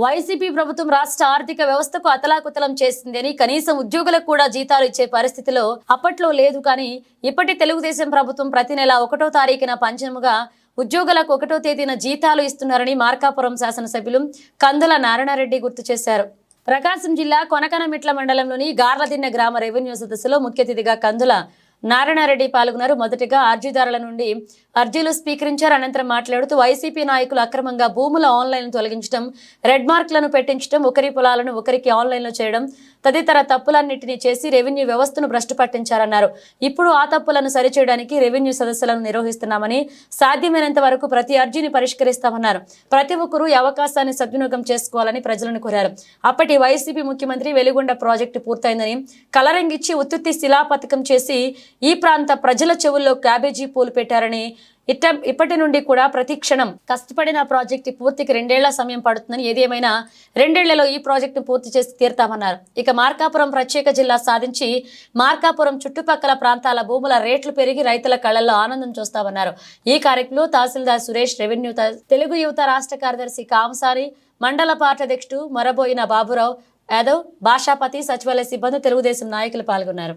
YCP ప్రభుత్వం రాష్ట్ర ఆర్థిక వ్యవస్థకు అతలాకుతలం చేసిందని కనీసం ఉద్యోగులకు కూడా జీతాలు ఇచ్చే పరిస్థితిలో అప్పట్లో లేదు కానీ ఇప్పటి తెలుగుదేశం ప్రభుత్వం ప్రతి నెల ఒకటో తారీఖున పంచముగా ఉద్యోగులకు ఒకటో తేదీన జీతాలు ఇస్తున్నారని మార్కాపురం శాసనసభ్యులు కందుల నారాయణరెడ్డి గుర్తు చేశారు. ప్రకాశం జిల్లా కొనకనమిట్ల మండలంలోని గార్లదిన్నె గ్రామ రెవెన్యూ సదస్సులో ముఖ్య అతిథిగా కందుల నారాయణరెడ్డి పాల్గొన్నారు. మొదటిగా అర్జీదారుల నుండి అర్జీలు స్వీకరించారు. అనంతరం మాట్లాడుతూ వైసీపీ నాయకులు అక్రమంగా భూముల ఆన్లైన్ తొలగించడం రెడ్ మార్క్లను పెట్టించడం ఒకరి పొలాలను ఒకరికి ఆన్లైన్లో చేయడం తదితర తప్పులన్నింటినీ చేసి రెవెన్యూ వ్యవస్థను భ్రష్టుపట్టించారన్నారు ఇప్పుడు ఆ తప్పులను సరిచేయడానికి రెవెన్యూ సదస్సులను నిర్వహిస్తున్నామని సాధ్యమైనంత వరకు ప్రతి అర్జీని పరిష్కరిస్తామన్నారు. ప్రతి ఒక్కరూ ఈ అవకాశాన్ని సద్వినియోగం చేసుకోవాలని ప్రజలను కోరారు. అప్పటి వైసీపీ ముఖ్యమంత్రి వెలుగొండ ప్రాజెక్టు పూర్తయిందని కలరింగిచ్చి ఉత్తుత్తి శిలాపథకం చేసి ఈ ప్రాంత ప్రజల చెవుల్లో క్యాబేజీ పూలు పెట్టారని ఇట్ట ఇప్పటి నుండి కూడా ప్రతి క్షణం కష్టపడిన ప్రాజెక్టు పూర్తికి రెండేళ్ళ సమయం పడుతుందని ఏదేమైనా రెండేళ్ళలో ఈ ప్రాజెక్టును పూర్తి చేసి తీరుతామన్నారు. ఇక మార్కాపురం ప్రత్యేక జిల్లా సాధించి మార్కాపురం చుట్టుపక్కల ప్రాంతాల భూముల రేట్లు పెరిగి రైతుల కళల్లో ఆనందం చూస్తామన్నారు. ఈ కార్యక్రమంలో తహసీల్దార్ సురేష్ రెవెన్యూ తెలుగు యువత రాష్ట్ర కార్యదర్శి కామసారి మండల పార్టీ అధ్యక్షుడు మరబోయిన బాబురావు యాదవ్ భాషాపతి సచివాలయ సిబ్బంది తెలుగుదేశం నాయకులు పాల్గొన్నారు.